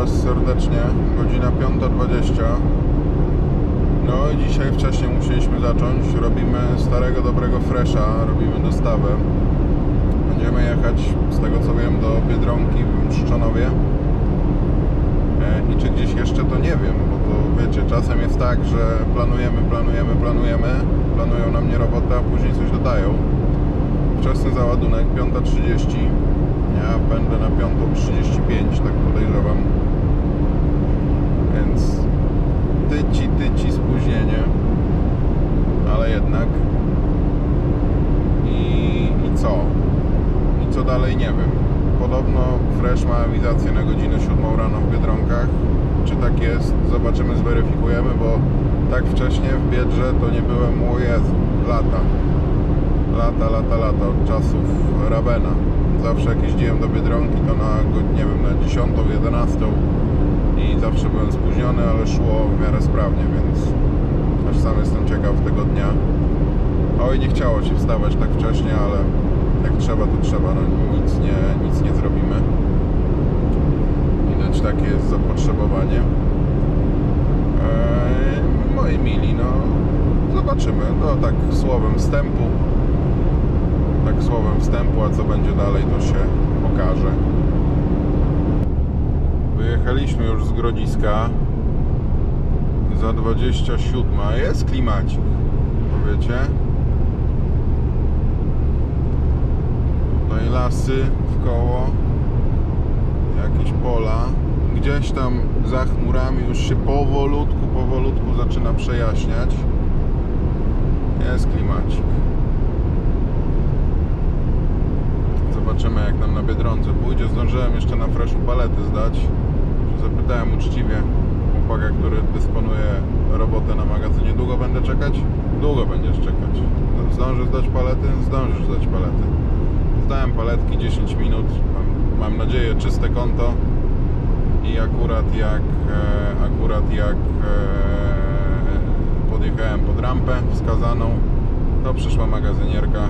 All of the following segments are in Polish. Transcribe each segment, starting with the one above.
Was serdecznie. Godzina 5.20. No i dzisiaj wcześniej musieliśmy zacząć. Robimy starego, dobrego fresha, robimy dostawę. Będziemy jechać, z tego co wiem, do Biedronki w Mszczonowie. E, I czy gdzieś jeszcze, to nie wiem, bo to wiecie, czasem jest tak, że planujemy, planujemy, planujemy, planują nam nie robotę, a później coś dodają. Wczesny załadunek, 5.30. Ja będę na 5.35, tak podejrzewam. Więc tyci, tyci spóźnienie. Ale jednak. I, I co? I co dalej nie wiem. Podobno Fresh ma awizację na godzinę 7 rano w Biedronkach. Czy tak jest? Zobaczymy, zweryfikujemy, bo tak wcześnie w Biedrze to nie byłem, o lata. Lata, lata, lata, od czasów Rabena. Zawsze jak jeździłem do Biedronki, to na, nie wiem, na 10, 11 i zawsze byłem spóźniony, ale szło w miarę sprawnie, więc aż sam jestem ciekaw tego dnia. Oj, nie chciało się wstawać tak wcześnie, ale jak trzeba, to trzeba. No, nic, nie, nic nie zrobimy. Widać, takie jest zapotrzebowanie. Eee, moi mili, no zobaczymy. No tak słowem wstępu. Tak słowem wstępu, a co będzie dalej, to się pokaże. Wyjechaliśmy już z Grodziska za 27. Jest klimacik, powiecie? Tutaj lasy w koło, jakieś pola. Gdzieś tam za chmurami już się powolutku, powolutku zaczyna przejaśniać. Jest klimacik. Zobaczymy jak nam na Biedronce pójdzie. Zdążyłem jeszcze na freshu palety zdać. Zapytałem uczciwie chłopaka, który dysponuje robotę na magazynie. Długo będę czekać? Długo będziesz czekać. Zdążysz zdać palety? Zdążysz zdać palety. Zdałem paletki 10 minut. Mam, mam nadzieję czyste konto. I akurat jak e, akurat jak e, podjechałem pod rampę wskazaną, to przyszła magazynierka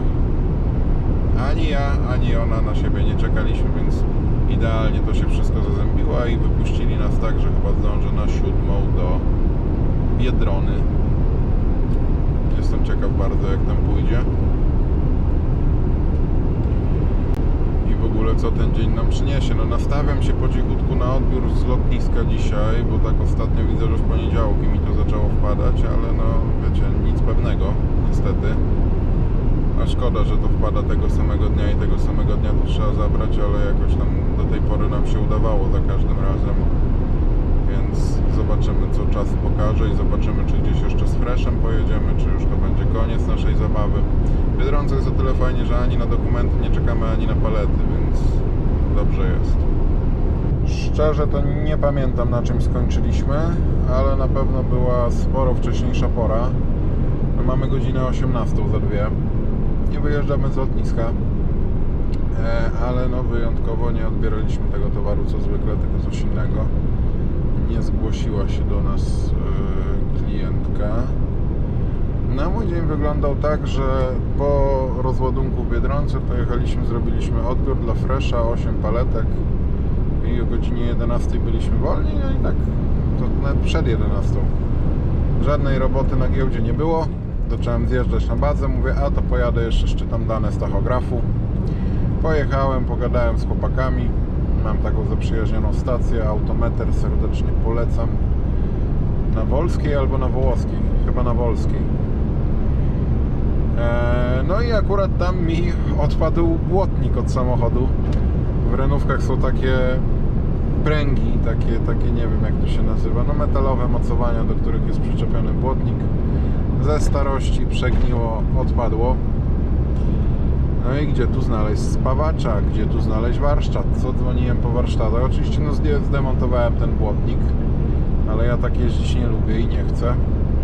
ani ja, ani ona na siebie nie czekaliśmy, więc idealnie to się wszystko zazębiło i wypuścili nas tak, że chyba zdążę na siódmą do Biedrony. Jestem ciekaw bardzo jak tam pójdzie. I w ogóle co ten dzień nam przyniesie. No nastawiam się po cichutku na odbiór z lotniska dzisiaj, bo tak ostatnio widzę, że w poniedziałki mi to zaczęło wpadać, ale no wiecie, nic pewnego niestety. A szkoda, że to wpada tego samego dnia i tego samego dnia to trzeba zabrać, ale jakoś tam do tej pory nam się udawało za każdym razem. Więc zobaczymy co czas pokaże i zobaczymy czy gdzieś jeszcze z Freshem pojedziemy, czy już to będzie koniec naszej zabawy. W Biedronce jest o tyle fajnie, że ani na dokumenty nie czekamy, ani na palety, więc dobrze jest. Szczerze to nie pamiętam na czym skończyliśmy, ale na pewno była sporo wcześniejsza pora. My mamy godzinę 18 za dwie nie wyjeżdżamy z lotniska, e, ale no wyjątkowo nie odbieraliśmy tego towaru co zwykle, tylko coś innego. Nie zgłosiła się do nas e, klientka. Na mój dzień wyglądał tak, że po rozładunku w Biedronce pojechaliśmy, zrobiliśmy odbiór dla Fresha, 8 paletek i o godzinie 11 byliśmy wolni, no i tak to przed 11. Żadnej roboty na giełdzie nie było. Zacząłem zjeżdżać na bazę, mówię, a to pojadę jeszcze szczytam dane z tachografu. Pojechałem, pogadałem z chłopakami. Mam taką zaprzyjaźnioną stację, autometer, serdecznie polecam. Na Wolskiej albo na Wołoskiej? Chyba na Wolskiej. Eee, no i akurat tam mi odpadł błotnik od samochodu. W renówkach są takie pręgi, takie, takie nie wiem jak to się nazywa, no metalowe mocowania, do których jest przyczepiony błotnik. Ze starości przegniło, odpadło. No i gdzie tu znaleźć spawacza, gdzie tu znaleźć warsztat? Co dzwoniłem po warsztatach? Oczywiście no zdemontowałem ten błotnik, ale ja tak jeździć nie lubię i nie chcę.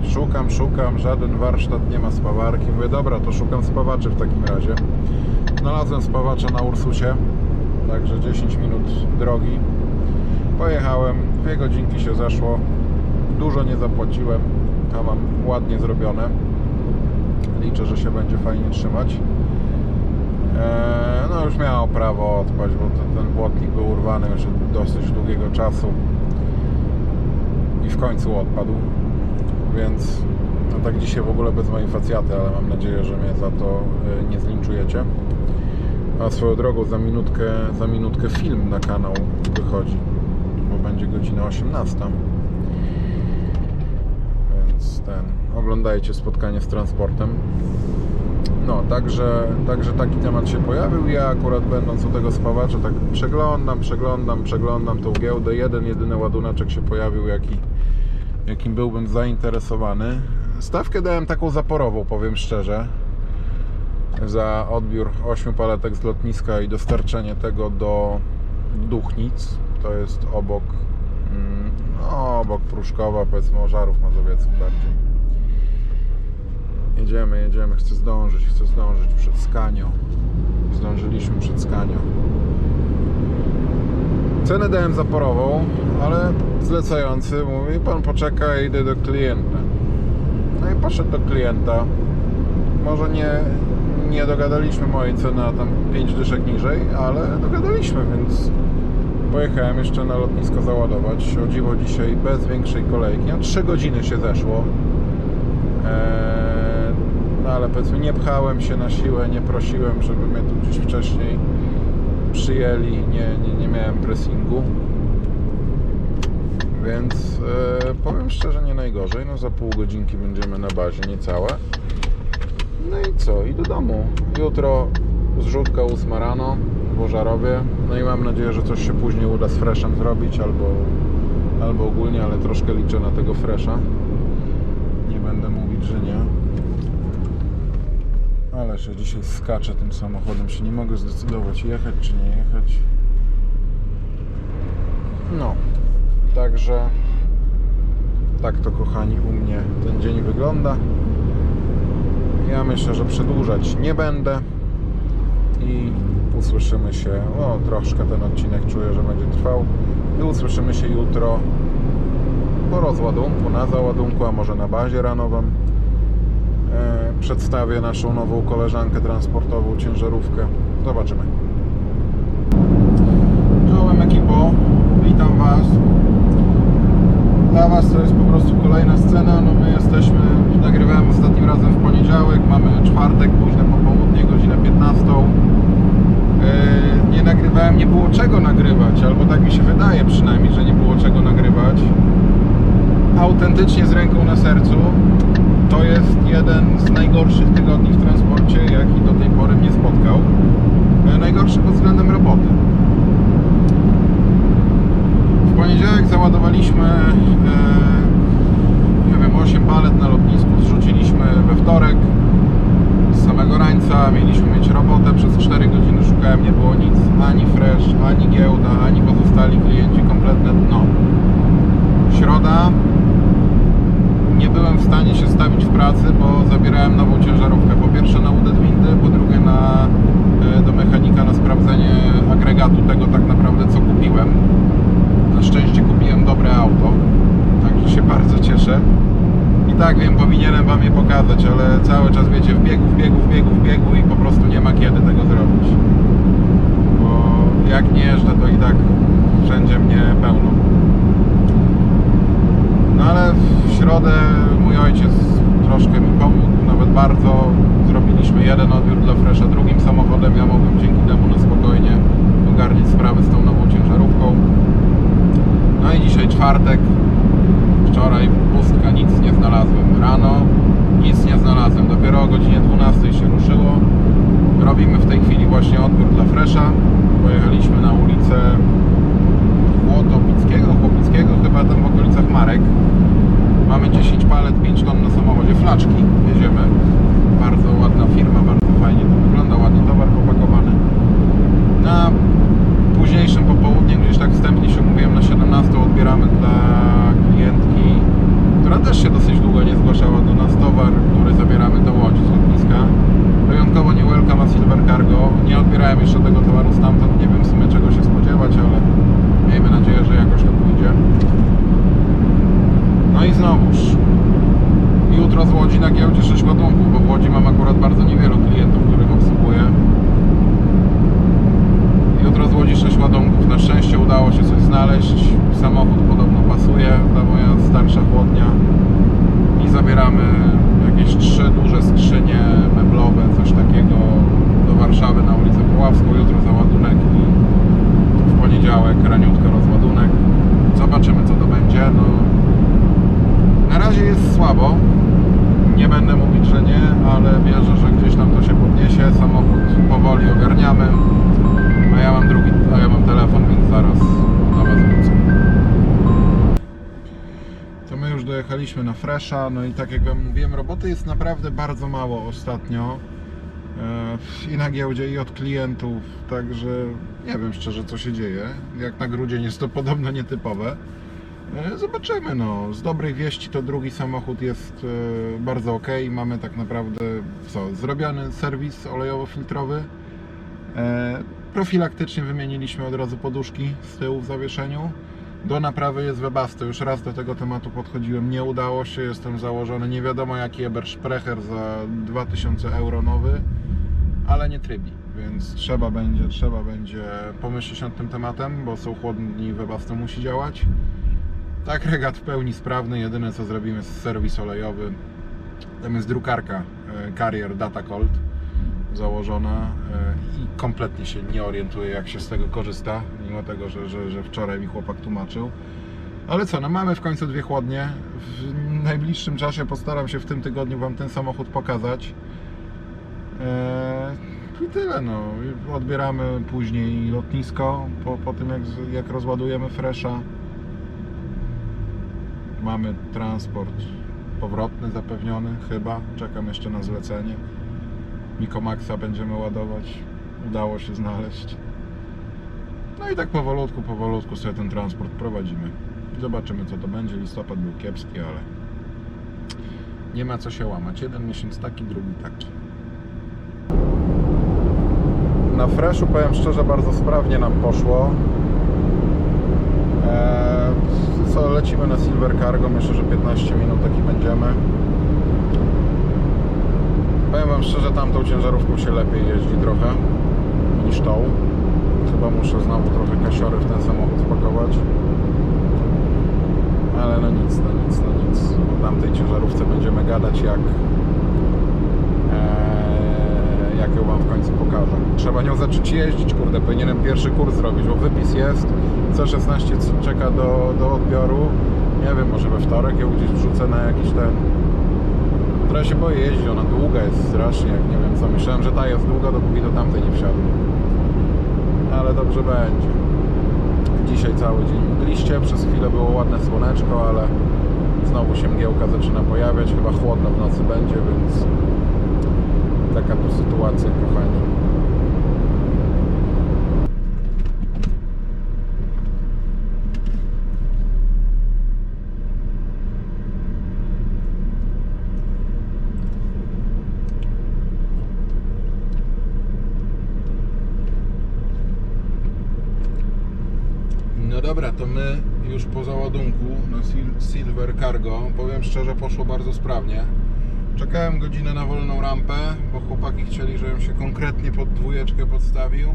Szukam, szukam, żaden warsztat nie ma spawarki. Mówię, dobra, to szukam spawaczy w takim razie. Znalazłem spawacza na Ursusie, także 10 minut drogi. Pojechałem, dwie godzinki się zeszło, dużo nie zapłaciłem, a mam ładnie zrobione. Liczę, że się będzie fajnie trzymać. Eee, no już miało prawo odpaść, bo ten, ten błotnik był urwany już od dosyć długiego czasu. i w końcu odpadł. Więc no tak dzisiaj w ogóle bez mojej facjaty, ale mam nadzieję, że mnie za to y, nie zlinczujecie. A swoją drogą za minutkę, za minutkę film na kanał wychodzi, bo będzie godzina 18. Ten, oglądajcie spotkanie z transportem. No, także, także taki temat się pojawił. Ja akurat będąc u tego spawacza, tak przeglądam, przeglądam, przeglądam tą giełdę. Jeden, jedyny ładunaczek się pojawił, jaki, jakim byłbym zainteresowany. Stawkę dałem taką zaporową, powiem szczerze. Za odbiór 8 paletek z lotniska i dostarczenie tego do Duchnic. To jest obok, no, obok Pruszkowa, powiedzmy Ożarów Mazowieckich bardziej. Jedziemy, jedziemy, chcę zdążyć, chcę zdążyć przed Skanią. Zdążyliśmy przed Skanią. Cenę dałem zaporową, ale zlecający mówi, pan poczeka, idę do klienta. No i poszedł do klienta. Może nie, nie dogadaliśmy mojej ceny, a tam 5 dyszek niżej, ale dogadaliśmy, więc pojechałem jeszcze na lotnisko załadować. O dziwo dzisiaj bez większej kolejki. No, 3 godziny się zeszło. Eee, no ale powiedzmy nie pchałem się na siłę, nie prosiłem, żeby mnie tu gdzieś wcześniej przyjęli, nie, nie, nie miałem pressingu. Więc e, powiem szczerze, nie najgorzej. No za pół godzinki będziemy na bazie, niecałe. No i co? I do domu. Jutro zrzutka 8 rano w Ożarowie. No i mam nadzieję, że coś się później uda z freshem zrobić, albo, albo ogólnie, ale troszkę liczę na tego fresha. Nie będę mówić, że nie. Ależ ja dzisiaj skaczę tym samochodem, się nie mogę zdecydować jechać czy nie jechać. No, także tak to kochani u mnie ten dzień wygląda. Ja myślę, że przedłużać nie będę i usłyszymy się, o troszkę ten odcinek czuję, że będzie trwał i usłyszymy się jutro po rozładunku, na załadunku, a może na bazie ranową. E, przedstawię naszą nową koleżankę transportową, ciężarówkę. Zobaczymy. Czołem ekipo, witam Was. Dla Was to jest po prostu kolejna scena. No my jesteśmy, nagrywałem ostatnim razem w poniedziałek, mamy czwartek, późne popołudnie, godzinę 15. Yy, nie nagrywałem, nie było czego nagrywać, albo tak mi się wydaje przynajmniej, że nie było czego nagrywać. Autentycznie z ręką na sercu, to jest jeden z najgorszych tygodni w transporcie, jaki do tej pory mnie spotkał. Yy, Najgorszy pod względem roboty. W poniedziałek załadowaliśmy e, nie wiem, 8 palet na lotnisku, zrzuciliśmy we wtorek z samego rańca, mieliśmy mieć robotę, przez 4 godziny szukałem, nie było nic, ani fresh, ani giełda, ani pozostali klienci, kompletne dno. Środa, nie byłem w stanie się stawić w pracy, bo zabierałem nową ciężarówkę. Po pierwsze na udet windy, po drugie na, e, do mechanika na sprawdzenie agregatu tego tak naprawdę co kupiłem. Na szczęście kupiłem dobre auto, także się bardzo cieszę. I tak wiem, powinienem Wam je pokazać, ale cały czas wiecie, w biegu, w biegu, w biegu, w biegu i po prostu nie ma kiedy tego zrobić. Bo jak nie jeżdżę, to i tak wszędzie mnie pełno. No ale w środę mój ojciec troszkę mi pomógł, nawet bardzo. Zrobiliśmy jeden odbiór dla Fresha drugim samochodem. Ja mogłem dzięki temu na spokojnie ogarnić sprawy z tą nową ciężarówką. No i dzisiaj czwartek. Wczoraj pustka, nic nie znalazłem. Rano nic nie znalazłem. Dopiero o godzinie 12 się ruszyło. Robimy w tej chwili właśnie odbiór dla Fresha. Pojechaliśmy na ulicę Chłodopickiego, Chłopickiego, chyba tam w okolicach Marek. Mamy 10 palet, 5 ton na samochodzie, flaczki, jedziemy. Bardzo ładna firma, bardzo fajnie to wygląda, ładnie towar popakowany. Na późniejszym popołudniem, gdzieś tak wstępnie się mówiłem, na 17 odbieramy dla klientki, która też się dosyć długo nie zgłaszała do nas, towar, który zabieramy do Łodzi z lotniska. Wyjątkowo nie welcome a Silver Cargo. Nie odbierałem jeszcze tego towaru stamtąd, nie wiem w sumie czego się spodziewać, ale miejmy nadzieję, że jakoś to pójdzie. No i znowuż jutro z Łodzi na giełdzie 6 ładunków, bo w Łodzi mam akurat bardzo niewielu klientów, których obsługuję. Jutro z Łodzi 6 ładunków. Na szczęście udało się coś znaleźć. Samochód podobno pasuje. Ta moja stara mówić, że nie, ale wierzę, że gdzieś tam to się podniesie. Samochód powoli ogarniamy, a ja mam drugi, a ja mam telefon, więc zaraz do Was wrócę. To my już dojechaliśmy na Fresha, no i tak jak Wam mówiłem, roboty jest naprawdę bardzo mało ostatnio e, i na giełdzie i od klientów, także nie wiem szczerze co się dzieje. Jak na grudzień jest to podobno nietypowe. E, Zobaczymy, no. Z dobrej wieści to drugi samochód jest e, bardzo ok. Mamy tak naprawdę co? Zrobiony serwis olejowo-filtrowy. Profilaktycznie wymieniliśmy od razu poduszki z tyłu w zawieszeniu. Do naprawy jest Webasto. Już raz do tego tematu podchodziłem. Nie udało się. Jestem założony. Nie wiadomo jaki Ebersprecher za 2000 euro nowy, ale nie trybi. Więc trzeba będzie, trzeba będzie pomyśleć nad tym tematem, bo są chłodni Webasto musi działać. Tak, regat w pełni sprawny. Jedyne co zrobimy jest serwis olejowy. Tam jest drukarka e, Carrier Data Cold założona e, i kompletnie się nie orientuję jak się z tego korzysta, mimo tego, że, że, że wczoraj mi chłopak tłumaczył. Ale co, no mamy w końcu dwie chłodnie. W najbliższym czasie postaram się w tym tygodniu Wam ten samochód pokazać. Eee, I tyle, no. Odbieramy później lotnisko po, po tym, jak, jak rozładujemy Fresha. Mamy transport powrotny zapewniony, chyba. Czekam jeszcze na zlecenie. Mikomaxa będziemy ładować. Udało się znaleźć. No i tak powolutku, powolutku sobie ten transport prowadzimy. Zobaczymy co to będzie. Listopad był kiepski, ale nie ma co się łamać. Jeden miesiąc taki, drugi taki. Na Freshu powiem szczerze, bardzo sprawnie nam poszło. Eee, co, lecimy na Silver Cargo, myślę, że 15 minut taki będziemy. Szczerze, tamtą ciężarówką się lepiej jeździ trochę niż tą. Chyba muszę znowu trochę kasiory w ten samochód wpakować. Ale no nic, no nic, no nic. O tamtej ciężarówce będziemy gadać jak eee, jak ją Wam w końcu pokażę. Trzeba nią zacząć jeździć, kurde, powinienem pierwszy kurs zrobić, bo wypis jest. C16 czeka do, do odbioru. Nie wiem, może we wtorek ją gdzieś wrzucę na jakiś ten... Trochę się boję jeździć, ona długa jest strasznie, jak nie wiem co. Myślałem, że ta jest długa, dopóki do tamtej nie wsiadłem. Ale dobrze będzie. Dzisiaj cały dzień mgliście, przez chwilę było ładne słoneczko, ale znowu się mgiełka zaczyna pojawiać. Chyba chłodno w nocy będzie, więc taka tu sytuacja, kochani. No dobra, to my już po załadunku na Sil- Silver Cargo. Powiem szczerze, poszło bardzo sprawnie. Czekałem godzinę na wolną rampę, bo chłopaki chcieli, żebym się konkretnie pod dwójeczkę podstawił.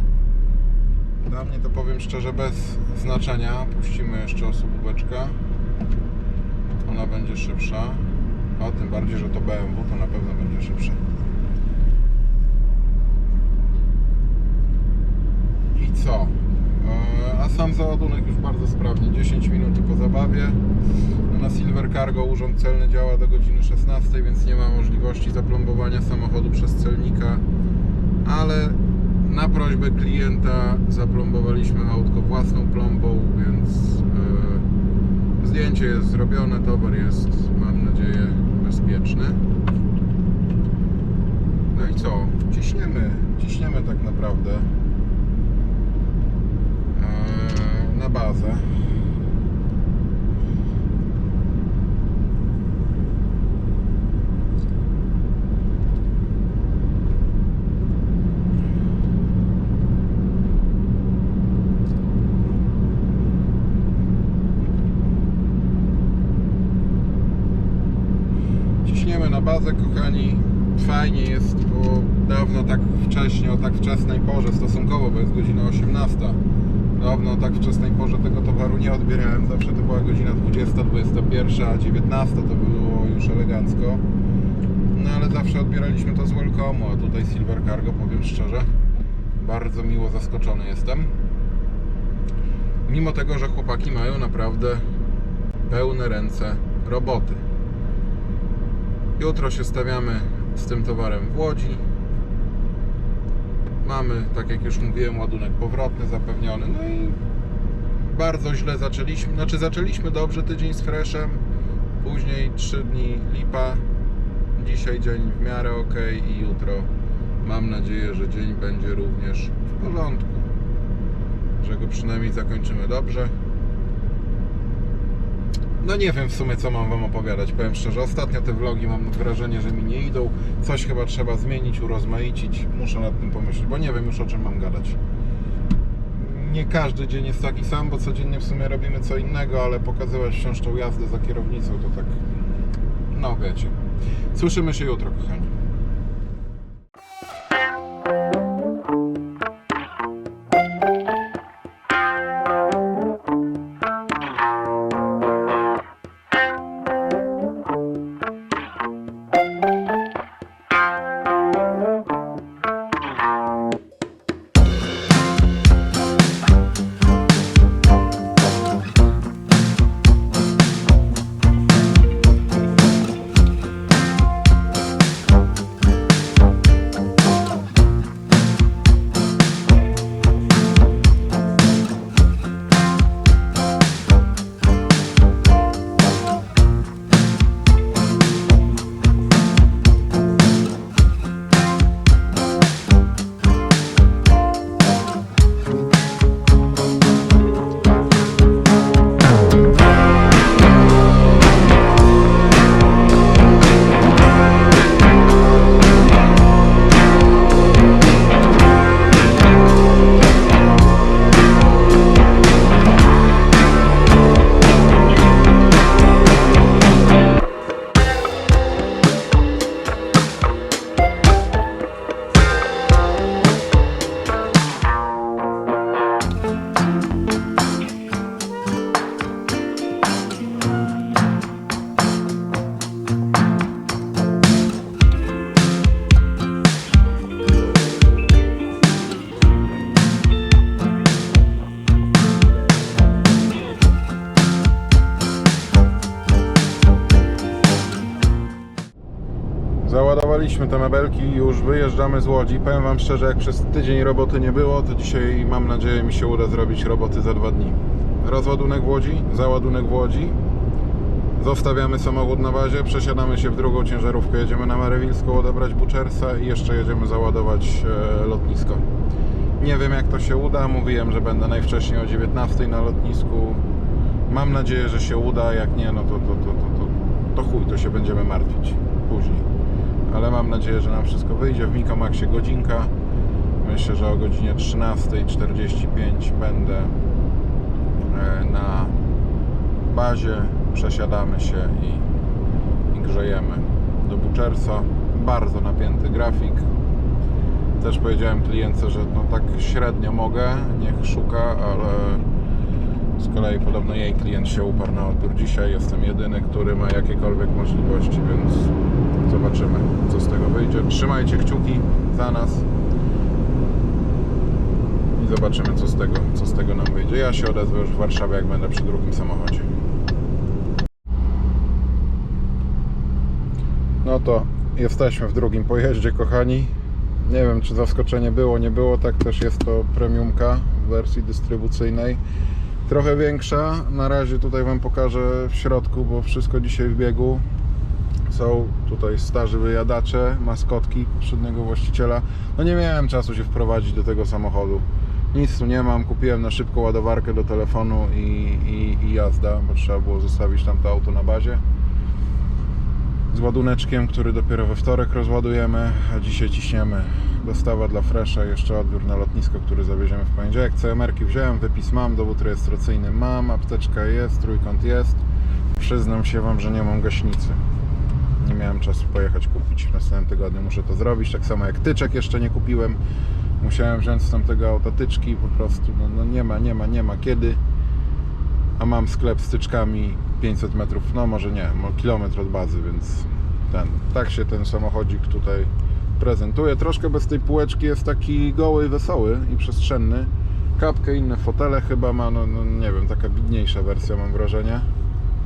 Dla mnie to powiem szczerze bez znaczenia. Puścimy jeszcze osobóweczkę. Ona będzie szybsza. A tym bardziej, że to BMW, to na pewno będzie szybsze. I co? Sam załadunek już bardzo sprawnie, 10 minut po zabawie. Na Silver Cargo urząd celny działa do godziny 16, więc nie ma możliwości zaplombowania samochodu przez celnika, ale na prośbę klienta zaplombowaliśmy autko własną plombą, więc e, zdjęcie jest zrobione, towar jest, mam nadzieję, bezpieczny. No i co? Ciśniemy, ciśniemy tak naprawdę e, na bazę. Ciśniemy na bazę, kochani. Fajnie jest, bo dawno tak wcześnie, o tak wczesnej porze stosunkowo, bo jest godzina 18. Dawno tak wczesnej porze tego towaru nie odbierałem. Zawsze to była godzina 20, 21, a 19 to było już elegancko. No ale zawsze odbieraliśmy to z Welcomu, a tutaj Silver Cargo, powiem szczerze, bardzo miło zaskoczony jestem. Mimo tego, że chłopaki mają naprawdę pełne ręce roboty. Jutro się stawiamy z tym towarem w Łodzi. Mamy, tak jak już mówiłem, ładunek powrotny zapewniony. No i bardzo źle zaczęliśmy. Znaczy zaczęliśmy dobrze tydzień z Freshem, później 3 dni lipa. Dzisiaj dzień w miarę ok i jutro mam nadzieję, że dzień będzie również w porządku. Że go przynajmniej zakończymy dobrze. No nie wiem w sumie co mam wam opowiadać, powiem szczerze. Ostatnio te vlogi mam wrażenie, że mi nie idą. Coś chyba trzeba zmienić, urozmaicić. Muszę nad tym pomyśleć, bo nie wiem już o czym mam gadać. Nie każdy dzień jest taki sam, bo codziennie w sumie robimy co innego, ale pokazywać wciąż tą jazdę za kierownicą to tak... No wiecie. Słyszymy się jutro, kochani. Te mebelki już wyjeżdżamy z Łodzi. Powiem Wam szczerze, jak przez tydzień roboty nie było, to dzisiaj mam nadzieję mi się uda zrobić roboty za dwa dni. Rozładunek w Łodzi, załadunek w Łodzi. Zostawiamy samochód na bazie, przesiadamy się w drugą ciężarówkę, jedziemy na Marewilską odebrać Buczersa i jeszcze jedziemy załadować e, lotnisko. Nie wiem jak to się uda, mówiłem, że będę najwcześniej o 19 na lotnisku. Mam nadzieję, że się uda, jak nie, no to, to, to, to, to, to chuj, to się będziemy martwić później ale mam nadzieję, że nam wszystko wyjdzie. W Mikomaxie godzinka. Myślę, że o godzinie 13.45 będę e, na bazie. Przesiadamy się i, i grzejemy do Buczersa. Bardzo napięty grafik. Też powiedziałem klientce, że no tak średnio mogę, niech szuka, ale z kolei podobno jej klient się uparł na odbiór dzisiaj. Jestem jedyny, który ma jakiekolwiek możliwości, więc zobaczymy, co z tego wyjdzie. Trzymajcie kciuki za nas i zobaczymy, co z tego, co z tego nam wyjdzie. Ja się odezwę już w Warszawie, jak będę przy drugim samochodzie. No to jesteśmy w drugim pojeździe, kochani. Nie wiem, czy zaskoczenie było, nie było. Tak też jest to premiumka w wersji dystrybucyjnej. Trochę większa. Na razie tutaj Wam pokażę w środku, bo wszystko dzisiaj w biegu. Są tutaj starzy wyjadacze, maskotki poprzedniego właściciela. No nie miałem czasu się wprowadzić do tego samochodu. Nic tu nie mam. Kupiłem na szybko ładowarkę do telefonu i, i, i jazda, bo trzeba było zostawić tam to auto na bazie z ładuneczkiem, który dopiero we wtorek rozładujemy, a dzisiaj ciśniemy dostawa dla Fresha, jeszcze odbiór na lotnisko, który zawieziemy w poniedziałek. CMR-ki wziąłem, wypis mam, dowód rejestracyjny mam, apteczka jest, trójkąt jest. Przyznam się Wam, że nie mam gaśnicy. Nie miałem czasu pojechać kupić. W następnym tygodniu muszę to zrobić. Tak samo jak tyczek jeszcze nie kupiłem. Musiałem wziąć z tamtego auta tyczki, po prostu no, no nie ma, nie ma, nie ma kiedy a mam sklep z tyczkami 500 metrów, no może nie, kilometr od bazy, więc ten, tak się ten samochodzik tutaj prezentuje. Troszkę bez tej półeczki jest taki goły, wesoły i przestrzenny. Kapkę, inne fotele chyba ma, no, no nie wiem, taka bidniejsza wersja mam wrażenie.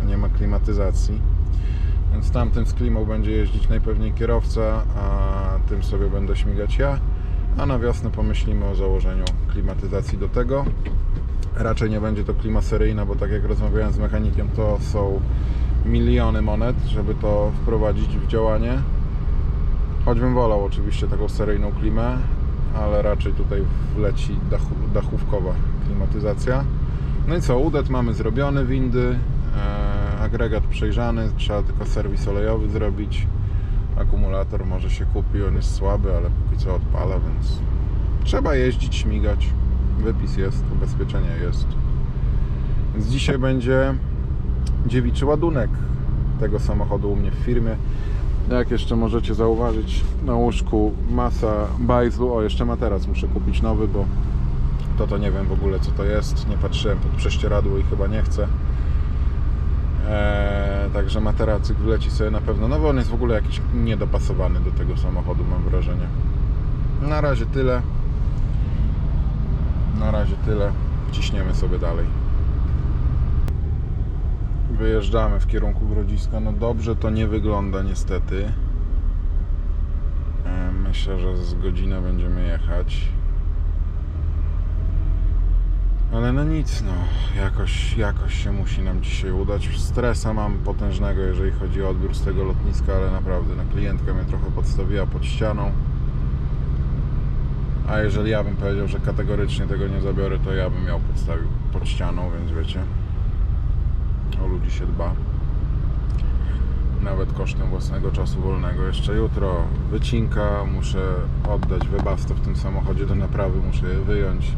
Nie ma klimatyzacji. Więc tamtym z klimą będzie jeździć najpewniej kierowca, a tym sobie będę śmigać ja. A na wiosnę pomyślimy o założeniu klimatyzacji do tego. Raczej nie będzie to klima seryjna, bo tak jak rozmawiałem z mechanikiem, to są miliony monet, żeby to wprowadzić w działanie. Choćbym wolał oczywiście taką seryjną klimę, ale raczej tutaj wleci dachu, dachówkowa klimatyzacja. No i co, udet mamy zrobiony, windy, e, agregat przejrzany, trzeba tylko serwis olejowy zrobić. Akumulator może się kupi, on jest słaby, ale póki co odpala, więc trzeba jeździć, śmigać. Wypis jest, ubezpieczenie jest. Więc dzisiaj będzie dziewiczy ładunek tego samochodu u mnie w firmie. Jak jeszcze możecie zauważyć, na łóżku masa bajzlu. O, jeszcze materac muszę kupić nowy, bo to to nie wiem w ogóle co to jest. Nie patrzyłem pod prześcieradło i chyba nie chcę. Eee, także materacyk wleci sobie na pewno. No bo on jest w ogóle jakiś niedopasowany do tego samochodu, mam wrażenie. Na razie tyle. Na razie tyle. Ciśniemy sobie dalej. Wyjeżdżamy w kierunku Grodziska. No dobrze to nie wygląda niestety. E, Myślę, że z godzinę będziemy jechać. Ale no nic, no. Jakoś, jakoś się musi nam dzisiaj udać. Stresa mam potężnego, jeżeli chodzi o odbiór z tego lotniska, ale naprawdę, na klientka mnie trochę podstawiła pod ścianą. A jeżeli ja bym powiedział, że kategorycznie tego nie zabiorę, to ja bym miał podstawił pod ścianą, więc wiecie, o ludzi się dba. Nawet kosztem własnego czasu wolnego. Jeszcze jutro wycinka, muszę oddać wybawstwo w tym samochodzie do naprawy, muszę je wyjąć.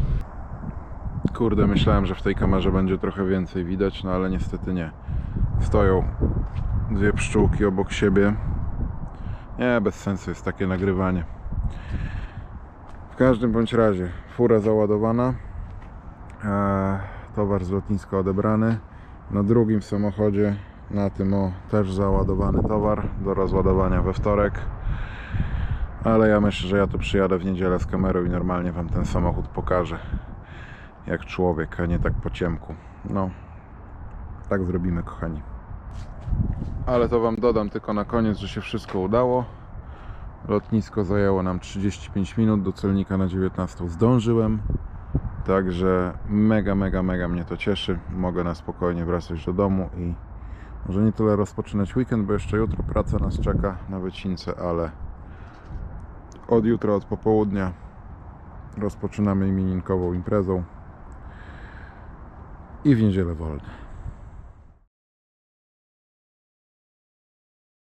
Kurde, myślałem, że w tej kamerze będzie trochę więcej widać, no ale niestety nie. Stoją dwie pszczółki obok siebie. Nie, bez sensu jest takie nagrywanie. W każdym bądź razie, fura załadowana, e, towar z lotniska odebrany. Na drugim samochodzie, na tym o, też załadowany towar do rozładowania we wtorek. Ale ja myślę, że ja tu przyjadę w niedzielę z kamerą i normalnie Wam ten samochód pokażę. Jak człowiek, a nie tak po ciemku. No, tak zrobimy, kochani. Ale to Wam dodam tylko na koniec, że się wszystko udało. Lotnisko zajęło nam 35 minut, do celnika na 19 zdążyłem. Także mega, mega, mega mnie to cieszy. Mogę na spokojnie wracać do domu i może nie tyle rozpoczynać weekend, bo jeszcze jutro praca nas czeka na wycince, ale od jutra, od popołudnia rozpoczynamy imieninkową imprezą i w niedzielę wolne.